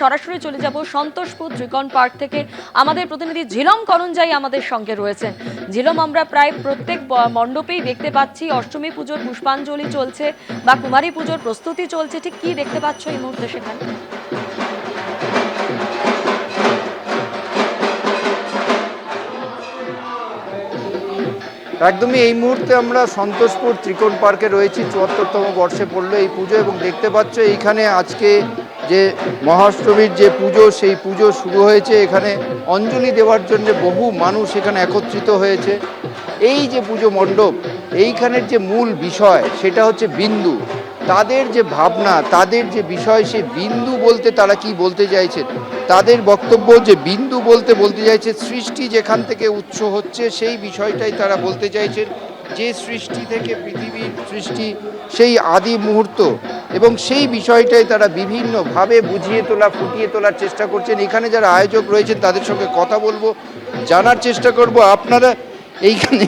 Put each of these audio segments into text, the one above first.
সরাসরি চলে যাব সন্তোষপুর ত্রিকন পার্ক থেকে। আমাদের প্রতিনিধি ঝিলম করঞ্জাই আমাদের সঙ্গে রয়েছেন ঝিলম, আমরা প্রায় প্রত্যেক মণ্ডপেই দেখতে পাচ্ছি, অষ্টমী পুজোর পুষ্পাঞ্জলি চলছে বা কুমারী পুজোর প্রস্তুতি চলছে। ঠিক কি দেখতে পাচ্ছ এই মুহূর্তে সেখানে? একদমই এই মুহূর্তে আমরা সন্তোষপুর ত্রিকোণ পার্কে রয়েছি। চুয়াত্তরতম বর্ষে পড়ল এই পুজো এবং দেখতে পাচ্ছ এইখানে আজকে যে মহাষ্টমীর যে পুজো, সেই পুজো শুরু হয়েছে। এখানে অঞ্জলি দেওয়ার জন্য বহু মানুষ এখানে একত্রিত হয়েছে। এই যে পুজো মণ্ডপ, এইখানের যে মূল বিষয়, সেটা হচ্ছে বিন্দু। তাদের যে ভাবনা, তাদের যে বিষয়, সে বিন্দু বলতে তারা কি বলতে চাইছেন? তাদের বক্তব্য যে বিন্দু বলতে বলতে চাইছে, সৃষ্টি যেখান থেকে উৎস হচ্ছে, সেই বিষয়টাই তারা বলতে চাইছেন। যে সৃষ্টি থেকে পৃথিবীর সৃষ্টি সেই আদি মুহূর্ত এবং সেই বিষয়টাই তারা বিভিন্নভাবে বুঝিয়ে তোলা, ফুটিয়ে তোলার চেষ্টা করছেন। এখানে যারা আয়োজক রয়েছেন, তাদের সঙ্গে কথা বলব, জানার চেষ্টা করব। আপনারা এইখানে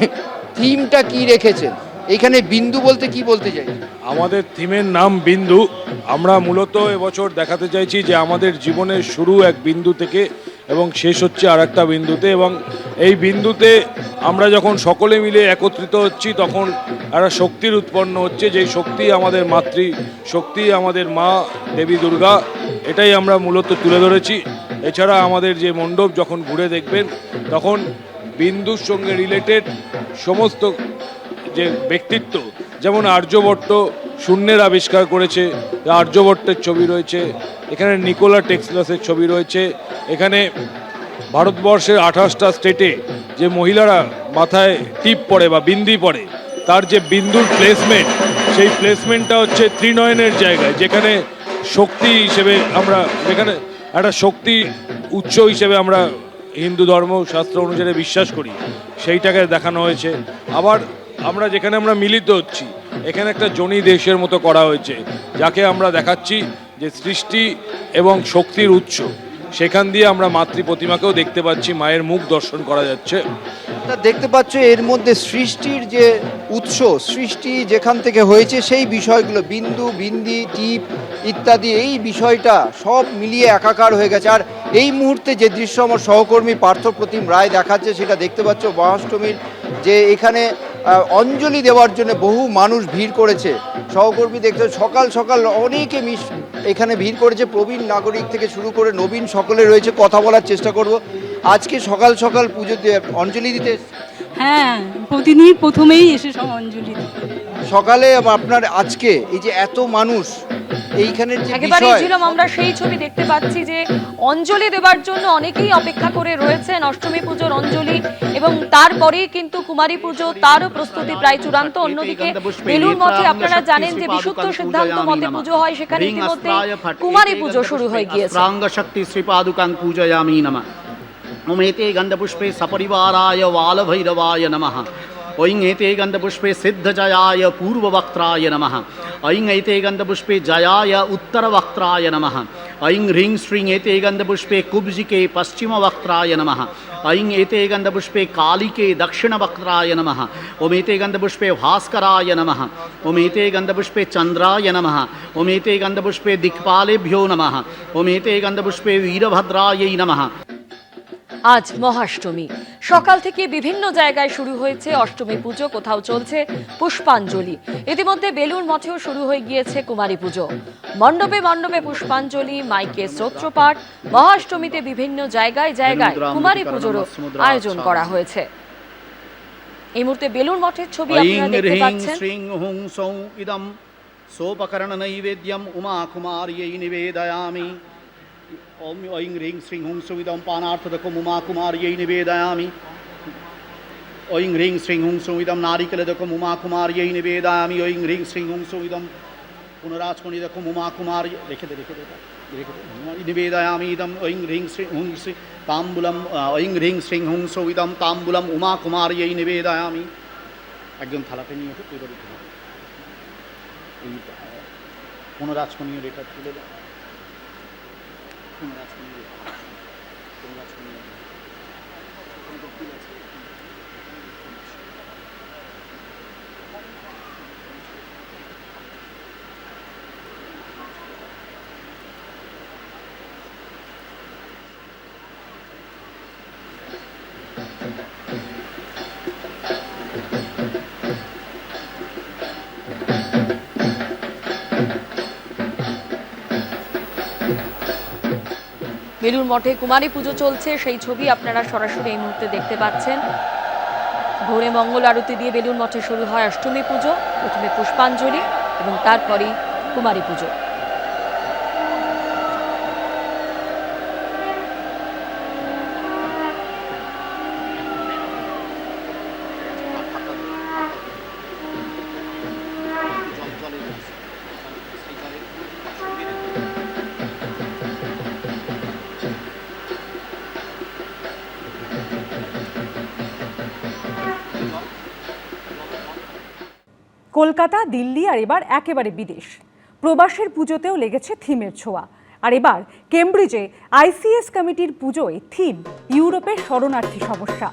থিমটা কি রেখেছেন? এইখানে বিন্দু বলতে কি বলতে চাই আমাদের থিমের নাম বিন্দু। আমরা মূলত এবছর দেখাতে চাইছি যে আমাদের জীবনের শুরু এক বিন্দু থেকে এবং শেষ হচ্ছে আর একটা বিন্দুতে এবং এই বিন্দুতে আমরা যখন সকলে মিলে একত্রিত হচ্ছি, তখন একটা শক্তির উৎপন্ন হচ্ছে। যেই শক্তি আমাদের মাতৃ শক্তি, আমাদের মা দেবী দুর্গা, এটাই আমরা মূলত তুলে ধরেছি। এছাড়া আমাদের যে মণ্ডপ যখন ঘুরে দেখবেন, তখন বিন্দুর সঙ্গে রিলেটেড সমস্ত যে ব্যক্তিত্ব, যেমন আর্যভট্ট শূন্যের আবিষ্কার করেছে, আর্যভট্টের ছবি রয়েছে, এখানে নিকোলা টেক্সলাসের ছবি রয়েছে, এখানে ভারতবর্ষের আঠাশটা স্টেটে যে মহিলারা মাথায় টিপ পরে বা বিন্দি পরে, তার যে বিন্দুর প্লেসমেন্ট সেই প্লেসমেন্টটা হচ্ছে ত্রিনয়নের জায়গায়, যেখানে শক্তি হিসেবে আমরা, যেখানে একটা শক্তি উৎস হিসেবে আমরা হিন্দু ধর্ম শাস্ত্র অনুসারে বিশ্বাস করি, সেইটাকে দেখানো হয়েছে। আবার আমরা যেখানে আমরা মিলিত হচ্ছি এখানে একটা জনি দেশের মতো করা হয়েছে, যাকে আমরা দেখাচ্ছি যে সৃষ্টি এবং শক্তির উৎস। সেখান দিয়ে আমরা মাতৃ প্রতিমাকেও দেখতে পাচ্ছি, মায়ের মুখ দর্শন করা যাচ্ছে। দেখতে পাচ্ছ, এর মধ্যে সৃষ্টির যে উৎস, সৃষ্টি যেখান থেকে হয়েছে, সেই বিষয়গুলো, বিন্দু, বিন্দি, টিপ ইত্যাদি, এই বিষয়টা সব মিলিয়ে একাকার হয়ে গেছে। আর এই মুহূর্তে যে দৃশ্য আমার সহকর্মী পার্থপ্রতিম রায় দেখাচ্ছে, সেটা দেখতে পাচ্ছ, মহাষ্টমীর যে এখানে অঞ্জলি দেওয়ার জন্য বহু মানুষ ভিড় করেছে। সহকর্মী দেখতে সকাল সকাল অনেকে মিশ এখানে ভিড় করেছে। প্রবীণ নাগরিক থেকে শুরু করে নবীন সকলে রয়েছে। কথা বলার চেষ্টা করব। আজকে সকাল সকাল পুজো অঞ্জলি দিতে হ্যাঁ প্রতিদিন প্রথমেই এসে সব অঞ্জলি সকালে আপনার আজকে এই যে এত মানুষ এইখানের যে একেবারেই ঝিলম আমরা সেই ছবি দেখতে পাচ্ছি যে অঞ্জলি দেবার জন্য অনেকেই অপেক্ষা করে রয়েছেন অষ্টমী পুজোর অঞ্জলি এবং তারপরেই কিন্তু কুমারী পুজো তারও প্রস্তুতি প্রায় চূড়ান্ত। অন্যদিকে বেলুর মঠে আপনারা জানেন যে বিশুদ্ধ সিদ্ধান্ত মতে পুজো হয় সেখানে ইতিমধ্যে কুমারী পুজো শুরু হয়ে গিয়েছে। প্রাঙ্গ শক্তি শ্রীপাদুকাং পূজয়ামি নমঃ ওমেতে গন্ধপুষ্পে সপরিবারায় বালভৈরবায় নমঃ। ऐं एते गन्धपुष्पे सिद्धजयाय पूर्ववक्त्राय नमः ऐं एते गन्धपुष्पे जयाय उत्तरवक्त्राय नमः ऐं ह्रीं श्रीं एते गन्धपुष्पे कुब्जिके पश्चिमवक्त्राय नमः ऐं एते गन्धपुष्पे कालिके दक्षिणवक्त्राय नमः ओमेते गन्धपुष्पे भास्कराय नमः ओमेते गन्धपुष्पे चन्द्राय नमः ओमेते गन्धपुष्पे दिक्पालेभ्यो नमः ओमेते गन्धपुष्पे वीरभद्रायै नमः আজ মহাষ্টমী। সকাল থেকে বিভিন্ন জায়গায় শুরু হয়েছে অষ্টমী পুজো কোথাও চলছে পুষ্পাঞ্জলি। ইতিমধ্যে বেলুর মঠেও শুরু হয়ে গিয়েছে কুমারী পুজো। মণ্ডপে মণ্ডপে পুষ্পাঞ্জলি মাইকে স্তোত্রপাঠ মহাষ্টমীতে বিভিন্ন জায়গায় জায়গায় কুমারী পুজোরও আয়োজন করা হয়েছে। এই মুহূর্তে বেলুর মঠের ছবি আপনারা দেখতে পাচ্ছেন। সোপকরণ নৈবেদ্যম উমা কুমার নিবেদয়ামি। ॐ ऐं ह्रीं श्रीं हुं सौं इदं पानार्थदकम् उमाकुमार्यै निवेदयामि ऐं ह्रीं श्रीं हुं सौं इदं नारिकेलदकम् उमाकुमार्यै निवेदयामि ऐं ह्रीं श्रीं हुं सौं इदं पुनराचमणिदकम् उमाकुमार्य রেখে দে রেখে দে রেখে দে নিবেদয়ামি ইদম ঐং হ্রিং শ্রী হুং শ্রী তাম্বুলম ঐং হ্রিং শ্রীং হুং সৌ ইদম তাম্বুলম উমা কুমার্যৈ নিবেদয়ামি একজন থালাতে নিয়ে এসে তুলে দিতে হবে এই পুনরাজকনীয় রেখা তুলে দাও পুনরাজকনীয় রেখা পুনরাজকনীয় রেখা। বেলুর মঠে কুমারী পুজো চলছে। সেই ছবি আপনারা সরাসরি এই মুহূর্তে দেখতে পাচ্ছেন। ভোরে মঙ্গল আরতি দিয়ে বেলুর মঠে শুরু হয় অষ্টমী পুজো, প্রথমে পুষ্পাঞ্জলি এবং তারপরেই কুমারী পুজো। কলকাতা, দিল্লি আর এবার একেবারে বিদেশ। প্রবাসের পুজোতেও লেগেছে থিমের ছোঁয়া। আর এবার কেমব্রিজে আইসিএস কমিটির পুজোয় থিম, ইউরোপের শরণার্থী সমস্যা।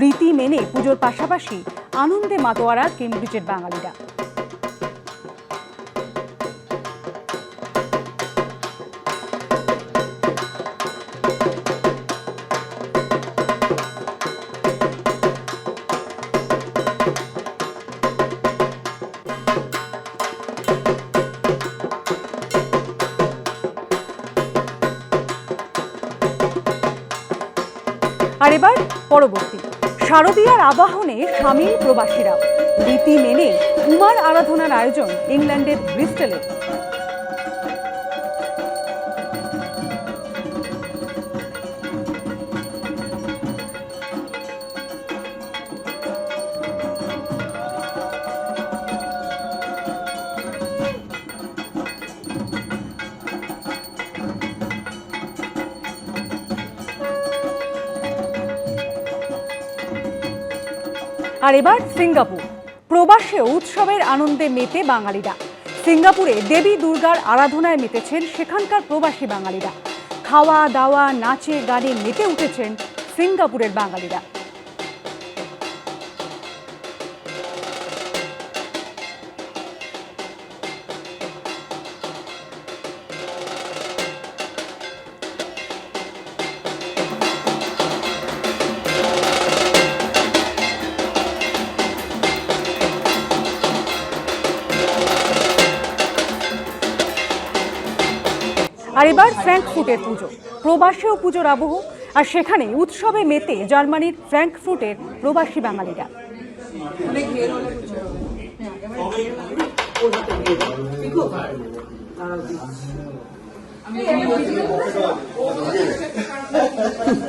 রীতি মেনে পুজোর পাশাপাশি আনন্দে মাতোয়ারা কেমব্রিজের বাঙালিরা। আর এবার পরবর্তী। শারদীয়ার আবাহনে সামিল প্রবাসীরা রীতি মেনে উমার আরাধনার আয়োজন ইংল্যান্ডের ব্রিস্টলে। আর এবার সিঙ্গাপুর। প্রবাসে উৎসবের আনন্দে মেতে বাঙালিরা। সিঙ্গাপুরে দেবী দুর্গার আরাধনায় মেতেছেন সেখানকার প্রবাসী বাঙালিরা। খাওয়া দাওয়া নাচে গানে মেতে উঠেছেন সিঙ্গাপুরের বাঙালিরা। আর এবার ফ্র্যাঙ্কফুটের পুজো প্রবাসেও পুজোর আবহ আর সেখানে উৎসবে মেতে জার্মানির ফ্র্যাঙ্কফুটের প্রবাসী বাঙালিরা